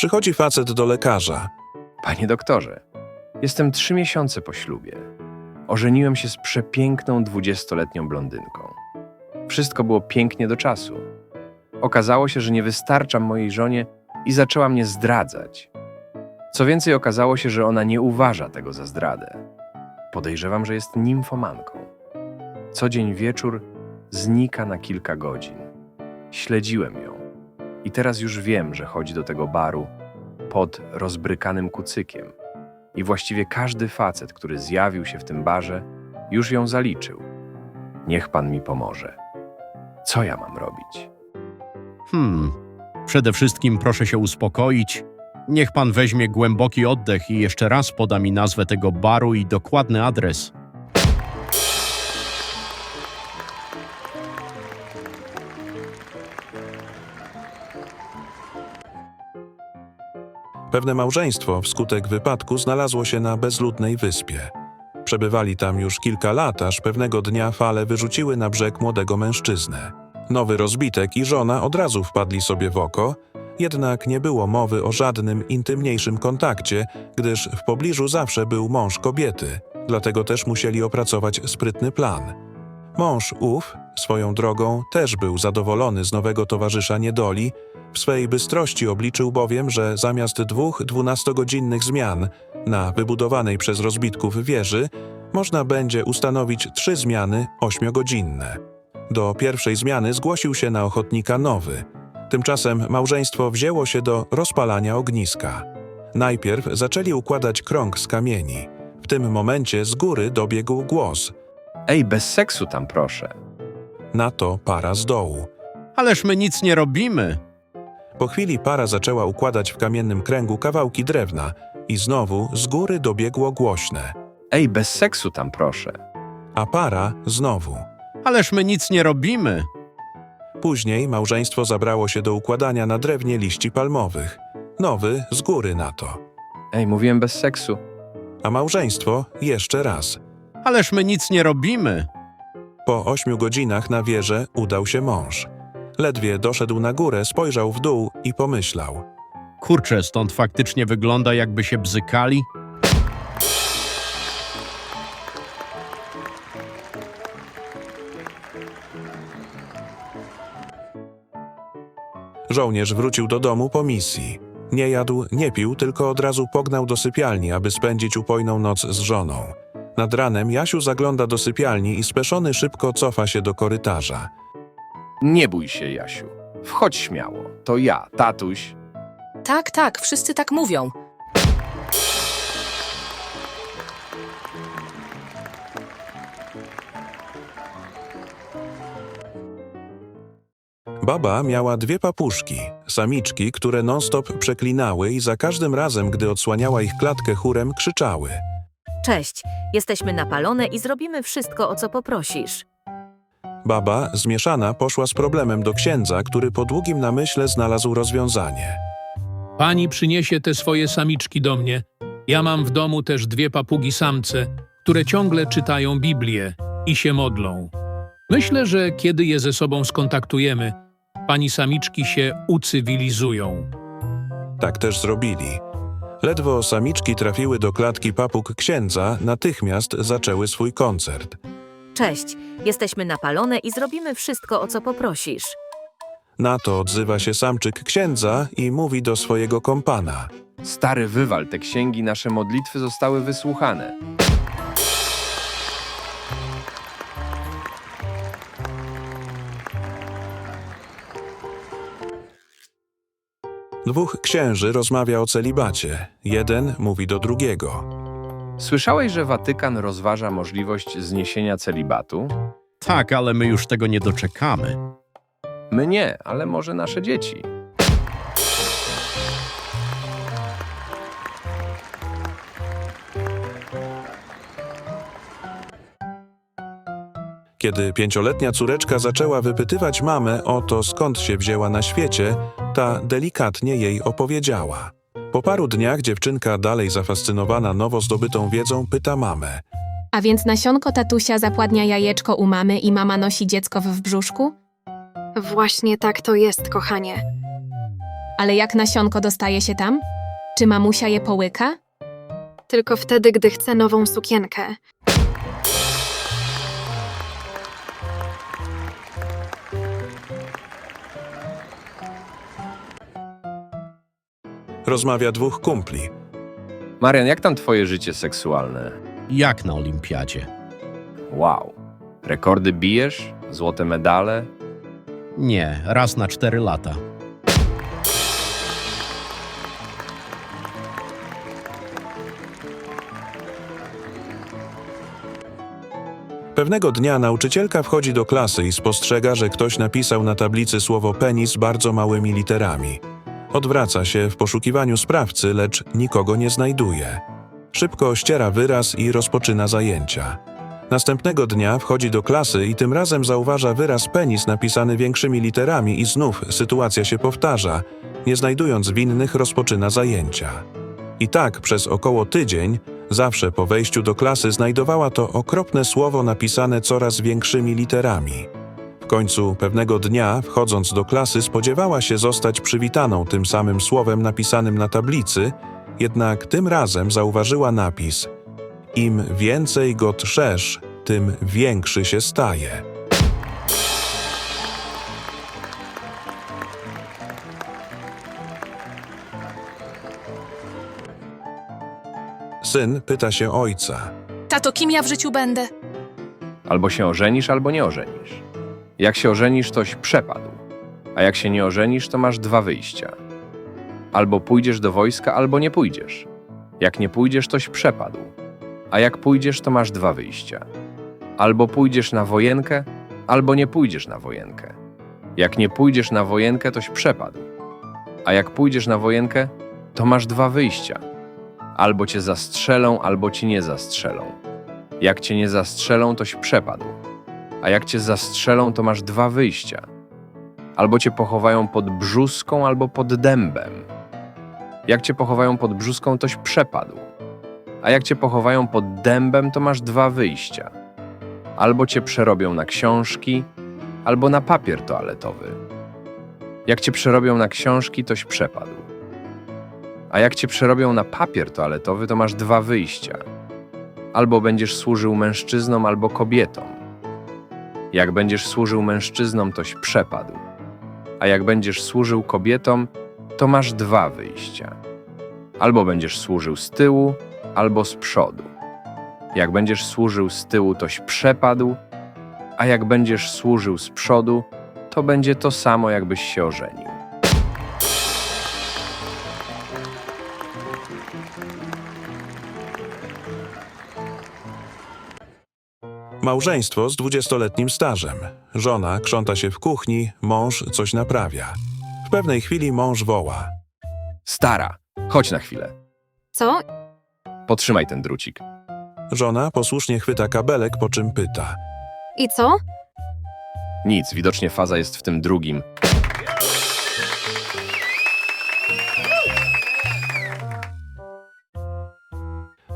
Przychodzi facet do lekarza. Panie doktorze, jestem trzy miesiące po ślubie. Ożeniłem się z przepiękną dwudziestoletnią blondynką. Wszystko było pięknie do czasu. Okazało się, że nie wystarczam mojej żonie i zaczęła mnie zdradzać. Co więcej, okazało się, że ona nie uważa tego za zdradę. Podejrzewam, że jest nimfomanką. Co dzień wieczór znika na kilka godzin. Śledziłem ją i teraz już wiem, że chodzi do tego baru pod rozbrykanym kucykiem. I właściwie każdy facet, który zjawił się w tym barze, już ją zaliczył. Niech pan mi pomoże. Co ja mam robić? Hmm. Przede wszystkim proszę się uspokoić. Niech pan weźmie głęboki oddech i jeszcze raz poda mi nazwę tego baru i dokładny adres. Pewne małżeństwo wskutek wypadku znalazło się na bezludnej wyspie. Przebywali tam już kilka lat, aż pewnego dnia fale wyrzuciły na brzeg młodego mężczyznę. Nowy rozbitek i żona od razu wpadli sobie w oko, jednak nie było mowy o żadnym intymniejszym kontakcie, gdyż w pobliżu zawsze był mąż kobiety, dlatego też musieli opracować sprytny plan. Mąż ów, swoją drogą, też był zadowolony z nowego towarzysza niedoli, w swej bystrości obliczył bowiem, że zamiast dwóch dwunastogodzinnych zmian na wybudowanej przez rozbitków wieży, można będzie ustanowić trzy zmiany ośmiogodzinne. Do pierwszej zmiany zgłosił się na ochotnika nowy. Tymczasem małżeństwo wzięło się do rozpalania ogniska. Najpierw zaczęli układać krąg z kamieni. W tym momencie z góry dobiegł głos. Ej, bez seksu tam proszę. Na to para z dołu. Ależ my nic nie robimy. Po chwili para zaczęła układać w kamiennym kręgu kawałki drewna i znowu z góry dobiegło głośne. Ej, bez seksu tam proszę. A para znowu. Ależ my nic nie robimy. Później małżeństwo zabrało się do układania na drewnie liści palmowych. Nowy z góry na to. Ej, mówiłem bez seksu. A małżeństwo jeszcze raz. Ależ my nic nie robimy. Po ośmiu godzinach na wieżę udał się mąż. Ledwie doszedł na górę, spojrzał w dół i pomyślał. Kurczę, stąd faktycznie wygląda jakby się bzykali. Żołnierz wrócił do domu po misji. Nie jadł, nie pił, tylko od razu pognał do sypialni, aby spędzić upojną noc z żoną. Nad ranem Jasiu zagląda do sypialni i speszony szybko cofa się do korytarza. Nie bój się, Jasiu. Wchodź śmiało. To ja, tatuś. Tak, tak, wszyscy tak mówią. Baba miała dwie papuszki, samiczki, które non-stop przeklinały i za każdym razem, gdy odsłaniała ich klatkę chórem, krzyczały. Cześć, jesteśmy napalone i zrobimy wszystko, o co poprosisz. Baba, zmieszana, poszła z problemem do księdza, który po długim namyśle znalazł rozwiązanie. Pani przyniesie te swoje samiczki do mnie. Ja mam w domu też dwie papugi samce, które ciągle czytają Biblię i się modlą. Myślę, że kiedy je ze sobą skontaktujemy, pani samiczki się ucywilizują. Tak też zrobili. Ledwo samiczki trafiły do klatki papug księdza, natychmiast zaczęły swój koncert. Cześć, jesteśmy napalone i zrobimy wszystko, o co poprosisz. Na to odzywa się samczyk księdza i mówi do swojego kompana. Stary wywal te księgi, nasze modlitwy zostały wysłuchane. Dwóch księży rozmawia o celibacie. Jeden mówi do drugiego. Słyszałeś, że Watykan rozważa możliwość zniesienia celibatu? Tak, ale my już tego nie doczekamy. My nie, ale może nasze dzieci. Kiedy pięcioletnia córeczka zaczęła wypytywać mamę o to, skąd się wzięła na świecie, ta delikatnie jej opowiedziała. Po paru dniach dziewczynka, dalej zafascynowana nowo zdobytą wiedzą, pyta mamę. A więc nasionko tatusia zapładnia jajeczko u mamy i mama nosi dziecko w brzuszku? Właśnie tak to jest, kochanie. Ale jak nasionko dostaje się tam? Czy mamusia je połyka? Tylko wtedy, gdy chcę nową sukienkę. Rozmawia dwóch kumpli. Marian, jak tam twoje życie seksualne? Jak na olimpiadzie. Wow. Rekordy bijesz? Złote medale? Nie, raz na cztery lata. Pewnego dnia nauczycielka wchodzi do klasy i spostrzega, że ktoś napisał na tablicy słowo penis bardzo małymi literami. Odwraca się w poszukiwaniu sprawcy, lecz nikogo nie znajduje. Szybko ściera wyraz i rozpoczyna zajęcia. Następnego dnia wchodzi do klasy i tym razem zauważa wyraz penis napisany większymi literami i znów sytuacja się powtarza. Nie znajdując winnych rozpoczyna zajęcia. I tak przez około tydzień, zawsze po wejściu do klasy znajdowała to okropne słowo napisane coraz większymi literami. W końcu pewnego dnia, wchodząc do klasy, spodziewała się zostać przywitaną tym samym słowem napisanym na tablicy, jednak tym razem zauważyła napis: Im więcej go trzesz, tym większy się staje. Syn pyta się ojca. Tato, kim ja w życiu będę? Albo się ożenisz, albo nie ożenisz. Jak się ożenisz, toś przepadł. A jak się nie ożenisz, to masz dwa wyjścia. Albo pójdziesz do wojska, albo nie pójdziesz. Jak nie pójdziesz, toś przepadł. A jak pójdziesz, to masz dwa wyjścia. Albo pójdziesz na wojenkę, albo nie pójdziesz na wojenkę. Jak nie pójdziesz na wojenkę, toś przepadł. A jak pójdziesz na wojenkę, to masz dwa wyjścia. Albo cię zastrzelą, albo ci nie zastrzelą. Jak cię nie zastrzelą, toś przepadł. A jak cię zastrzelą, to masz dwa wyjścia. Albo cię pochowają pod brzuską, albo pod dębem. Jak cię pochowają pod brzuską, toś przepadł. A jak cię pochowają pod dębem, to masz dwa wyjścia. Albo cię przerobią na książki, albo na papier toaletowy. Jak cię przerobią na książki, toś przepadł. A jak cię przerobią na papier toaletowy, to masz dwa wyjścia. Albo będziesz służył mężczyznom, albo kobietom. Jak będziesz służył mężczyznom, toś przepadł. A jak będziesz służył kobietom, to masz dwa wyjścia. Albo będziesz służył z tyłu, albo z przodu. Jak będziesz służył z tyłu, toś przepadł, a jak będziesz służył z przodu, to będzie to samo, jakbyś się ożenił. Małżeństwo z dwudziestoletnim stażem. Żona krząta się w kuchni, mąż coś naprawia. W pewnej chwili mąż woła. Stara, chodź na chwilę. Co? Potrzymaj ten drucik. Żona posłusznie chwyta kabelek, po czym pyta. I co? Nic, widocznie faza jest w tym drugim.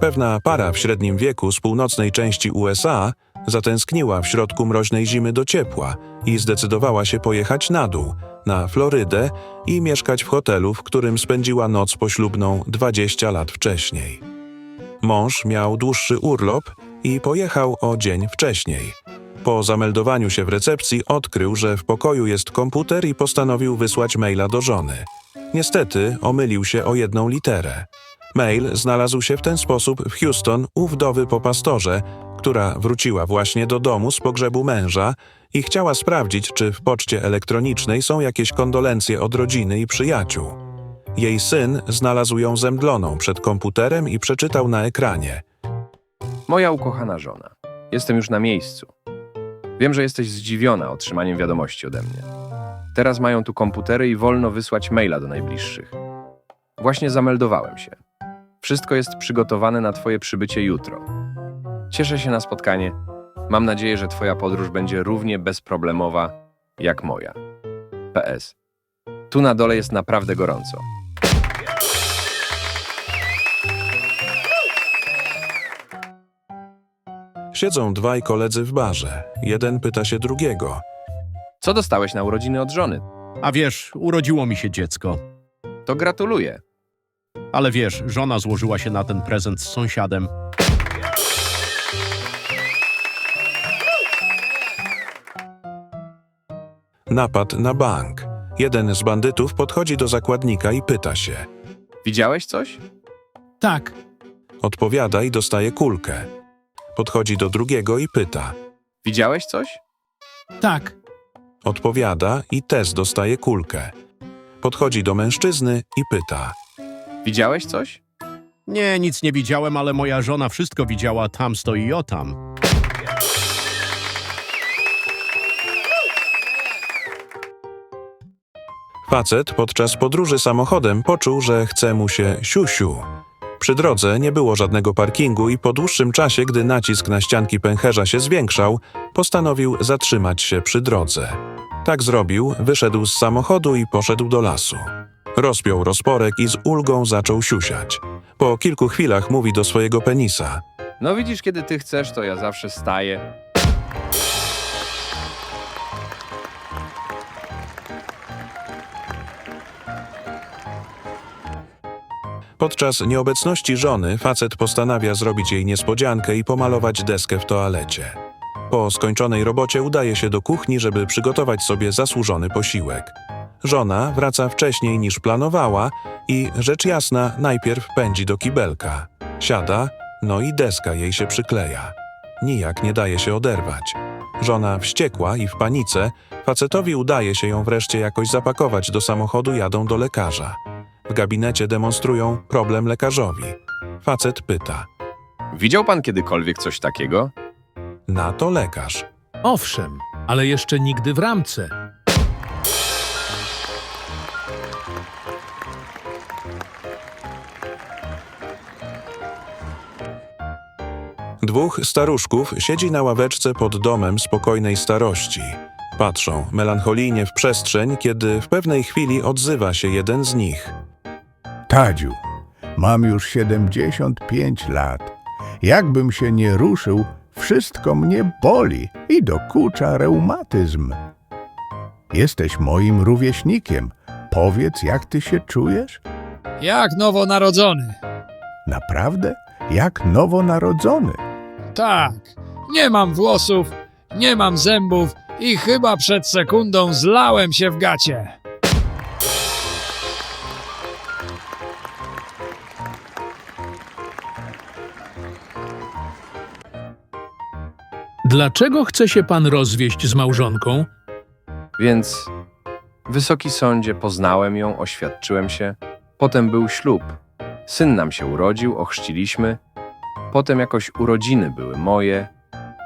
Pewna para w średnim wieku z północnej części USA zatęskniła w środku mroźnej zimy do ciepła i zdecydowała się pojechać na dół, na Florydę i mieszkać w hotelu, w którym spędziła noc poślubną 20 lat wcześniej. Mąż miał dłuższy urlop i pojechał o dzień wcześniej. Po zameldowaniu się w recepcji odkrył, że w pokoju jest komputer i postanowił wysłać maila do żony. Niestety omylił się o jedną literę. Mail znalazł się w ten sposób w Houston u wdowy po pastorze, która wróciła właśnie do domu z pogrzebu męża i chciała sprawdzić, czy w poczcie elektronicznej są jakieś kondolencje od rodziny i przyjaciół. Jej syn znalazł ją zemdloną przed komputerem i przeczytał na ekranie. Moja ukochana żona, jestem już na miejscu. Wiem, że jesteś zdziwiona otrzymaniem wiadomości ode mnie. Teraz mają tu komputery i wolno wysłać maila do najbliższych. Właśnie zameldowałem się. Wszystko jest przygotowane na Twoje przybycie jutro. Cieszę się na spotkanie. Mam nadzieję, że Twoja podróż będzie równie bezproblemowa jak moja. PS. Tu na dole jest naprawdę gorąco. Siedzą dwaj koledzy w barze. Jeden pyta się drugiego. Co dostałeś na urodziny od żony? A wiesz, urodziło mi się dziecko. To gratuluję. Ale wiesz, żona złożyła się na ten prezent z sąsiadem. Napad na bank. Jeden z bandytów podchodzi do zakładnika i pyta się. Widziałeś coś? Tak, Odpowiada i dostaje kulkę. Podchodzi do drugiego i pyta. Widziałeś coś? tak, Odpowiada i też dostaje kulkę. Podchodzi do mężczyzny i pyta. Widziałeś coś? Nie, nic nie widziałem, ale moja żona wszystko widziała, tam stoi o tam. Facet podczas podróży samochodem poczuł, że chce mu się siusiu. Przy drodze nie było żadnego parkingu i po dłuższym czasie, gdy nacisk na ścianki pęcherza się zwiększał, postanowił zatrzymać się przy drodze. Tak zrobił, wyszedł z samochodu i poszedł do lasu. Rozpiął rozporek i z ulgą zaczął siusiać. Po kilku chwilach mówi do swojego penisa. No widzisz, kiedy ty chcesz, to ja zawsze staję. Podczas nieobecności żony facet postanawia zrobić jej niespodziankę i pomalować deskę w toalecie. Po skończonej robocie udaje się do kuchni, żeby przygotować sobie zasłużony posiłek. Żona wraca wcześniej niż planowała i, rzecz jasna, najpierw pędzi do kibelka. Siada, no i deska jej się przykleja. Nijak nie daje się oderwać. Żona wściekła i w panice, facetowi udaje się ją wreszcie jakoś zapakować do samochodu, jadą do lekarza. W gabinecie demonstrują problem lekarzowi. Facet pyta. Widział pan kiedykolwiek coś takiego? Na to lekarz. owszem, ale jeszcze nigdy w ramce. Dwóch staruszków siedzi na ławeczce pod domem spokojnej starości. Patrzą melancholijnie w przestrzeń, kiedy w pewnej chwili odzywa się jeden z nich. Tadziu, mam już 75 lat. Jakbym się nie ruszył, wszystko mnie boli i dokucza reumatyzm. Jesteś moim rówieśnikiem. Powiedz, jak ty się czujesz? Jak nowonarodzony. Naprawdę? Jak nowonarodzony. Tak, nie mam włosów, nie mam zębów i chyba przed sekundą zlałem się w gacie. Dlaczego chce się pan rozwieść z małżonką? Więc, wysoki sądzie, poznałem ją, oświadczyłem się. Potem był ślub. Syn nam się urodził, ochrzciliśmy. Potem jakoś urodziny były moje.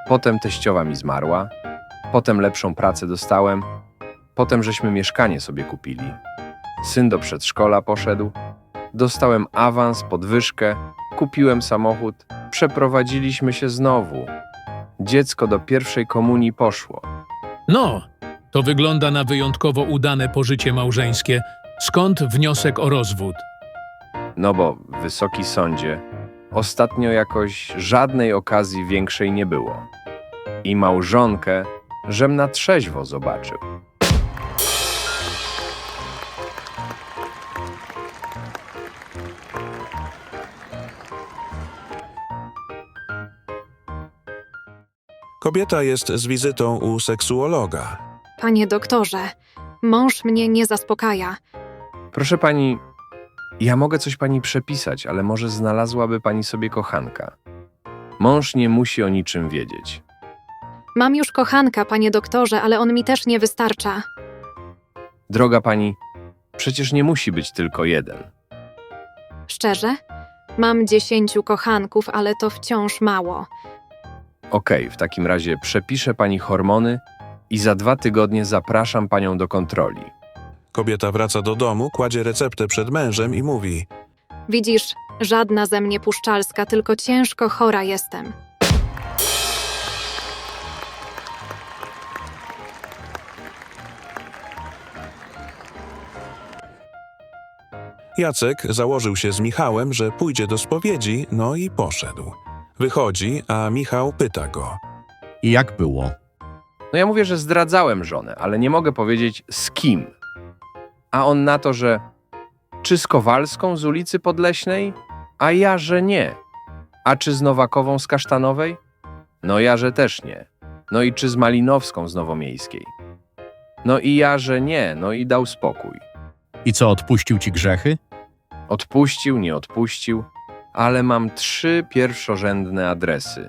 Potem teściowa mi zmarła. Potem lepszą pracę dostałem. Potem żeśmy mieszkanie sobie kupili. Syn do przedszkola poszedł. Dostałem awans, podwyżkę. Kupiłem samochód. Przeprowadziliśmy się znowu. Dziecko do pierwszej komunii poszło. No, to wygląda na wyjątkowo udane pożycie małżeńskie. Skąd wniosek o rozwód? No bo, wysoki sądzie, ostatnio jakoś żadnej okazji większej nie było. I małżonkę, żem na trzeźwo zobaczył. Kobieta jest z wizytą u seksuologa. Panie doktorze, mąż mnie nie zaspokaja. Proszę pani, ja mogę coś pani przepisać, ale może znalazłaby pani sobie kochanka. Mąż nie musi o niczym wiedzieć. Mam już kochanka, panie doktorze, ale on mi też nie wystarcza. Droga pani, przecież nie musi być tylko jeden. Szczerze? Mam dziesięciu kochanków, ale to wciąż mało. Okej, w takim razie przepiszę pani hormony i za dwa tygodnie zapraszam panią do kontroli. Kobieta wraca do domu, kładzie receptę przed mężem i mówi: Widzisz, żadna ze mnie puszczalska, tylko ciężko chora jestem. Jacek założył się z Michałem, że pójdzie do spowiedzi, no i poszedł. Wychodzi, a Michał pyta go. I jak było? No ja mówię, że zdradzałem żonę, ale nie mogę powiedzieć z kim. A on na to, że Czy z Kowalską z ulicy Podleśnej? A ja, że nie. A czy z Nowakową z Kasztanowej? No ja, że też nie. No i czy z Malinowską z Nowomiejskiej? No i ja, że nie, no i dał spokój. I co, odpuścił ci grzechy? Odpuścił, nie odpuścił, ale mam trzy pierwszorzędne adresy.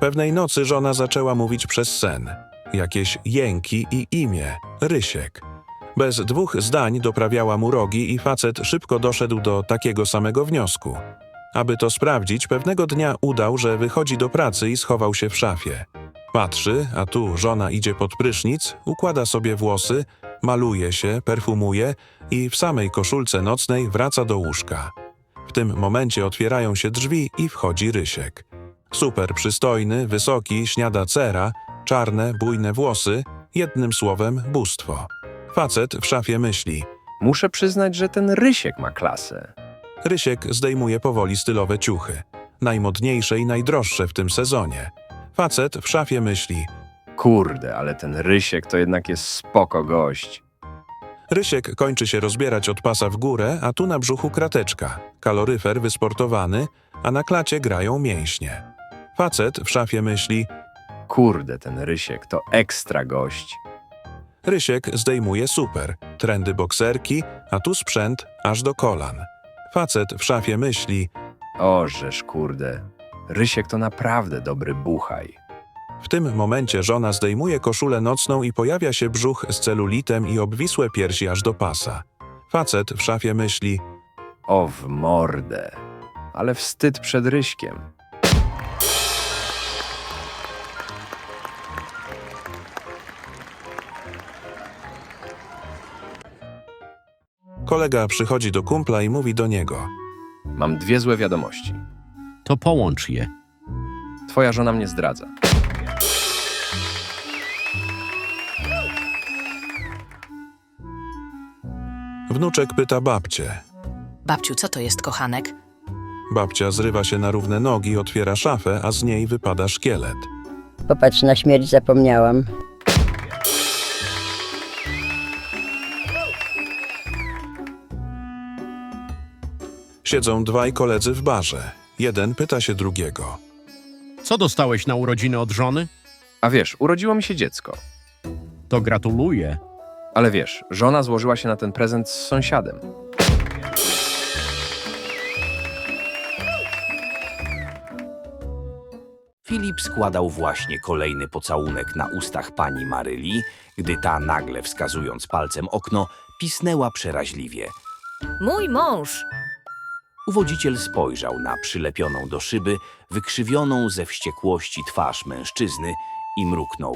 Pewnej nocy żona zaczęła mówić przez sen. Jakieś jęki i imię Rysiek. Bez dwóch zdań doprawiała mu rogi i facet szybko doszedł do takiego samego wniosku. Aby to sprawdzić, pewnego dnia udał, że wychodzi do pracy i schował się w szafie. Patrzy, a tu żona idzie pod prysznic, układa sobie włosy, maluje się, perfumuje i w samej koszulce nocnej wraca do łóżka. W tym momencie otwierają się drzwi i wchodzi Rysiek. Super przystojny, wysoki, śniada cera, czarne, bujne włosy, jednym słowem bóstwo. Facet w szafie myśli. Muszę przyznać, że ten Rysiek ma klasę. Rysiek zdejmuje powoli stylowe ciuchy. Najmodniejsze i najdroższe w tym sezonie. Facet w szafie myśli. Kurde, ale ten Rysiek to jednak jest spoko gość. Rysiek kończy się rozbierać od pasa w górę, a tu na brzuchu krateczka. Kaloryfer wysportowany, a na klacie grają mięśnie. Facet w szafie myśli. Kurde, ten Rysiek to ekstra gość. Rysiek zdejmuje super, trendy bokserki, a tu sprzęt aż do kolan. Facet w szafie myśli, O, żeż kurde. Rysiek to naprawdę dobry buchaj. w tym momencie żona zdejmuje koszulę nocną i pojawia się brzuch z celulitem i obwisłe piersi aż do pasa. Facet w szafie myśli, O, w mordę. Ale wstyd przed Ryśkiem. kolega przychodzi do kumpla i mówi do niego. Mam dwie złe wiadomości. To połącz je. Twoja żona mnie zdradza. Wnuczek pyta babcię. Babciu, co to jest kochanek? Babcia zrywa się na równe nogi, otwiera szafę, a z niej wypada szkielet. Popatrz, na śmierć zapomniałam. Siedzą dwaj koledzy w barze. Jeden pyta się drugiego. Co dostałeś na urodziny od żony? A wiesz, urodziło mi się dziecko. To gratuluję. Ale wiesz, żona złożyła się na ten prezent z sąsiadem. Filip składał właśnie kolejny pocałunek na ustach pani Maryli, gdy ta nagle wskazując palcem okno, pisnęła przeraźliwie. Mój mąż! Uwodziciel spojrzał na przylepioną do szyby, wykrzywioną ze wściekłości twarz mężczyzny i mruknął.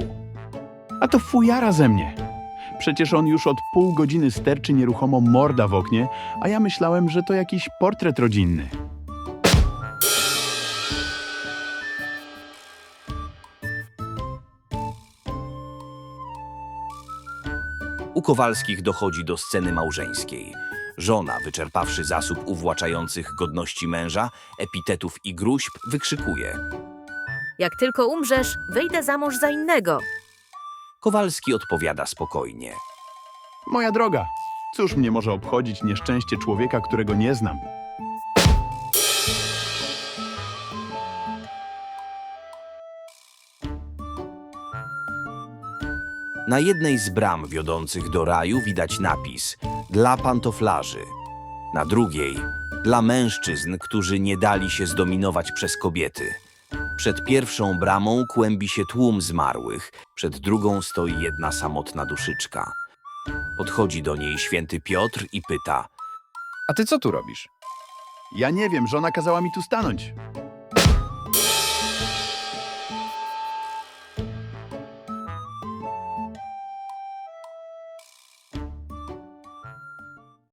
A to fujara ze mnie. Przecież on już od pół godziny sterczy nieruchomo morda w oknie, a ja myślałem, że to jakiś portret rodzinny. U Kowalskich dochodzi do sceny małżeńskiej. Żona, wyczerpawszy zasób uwłaczających godności męża, epitetów i gruźb, wykrzykuje. Jak tylko umrzesz, wyjdę za mąż za innego. Kowalski odpowiada spokojnie. Moja droga, cóż mnie może obchodzić nieszczęście człowieka, którego nie znam? Na jednej z bram wiodących do raju widać napis dla pantoflarzy. Na drugiej dla mężczyzn, którzy nie dali się zdominować przez kobiety. Przed pierwszą bramą kłębi się tłum zmarłych, przed drugą stoi jedna samotna duszyczka. Podchodzi do niej święty Piotr i pyta: A ty co tu robisz? Ja nie wiem, żona kazała mi tu stanąć.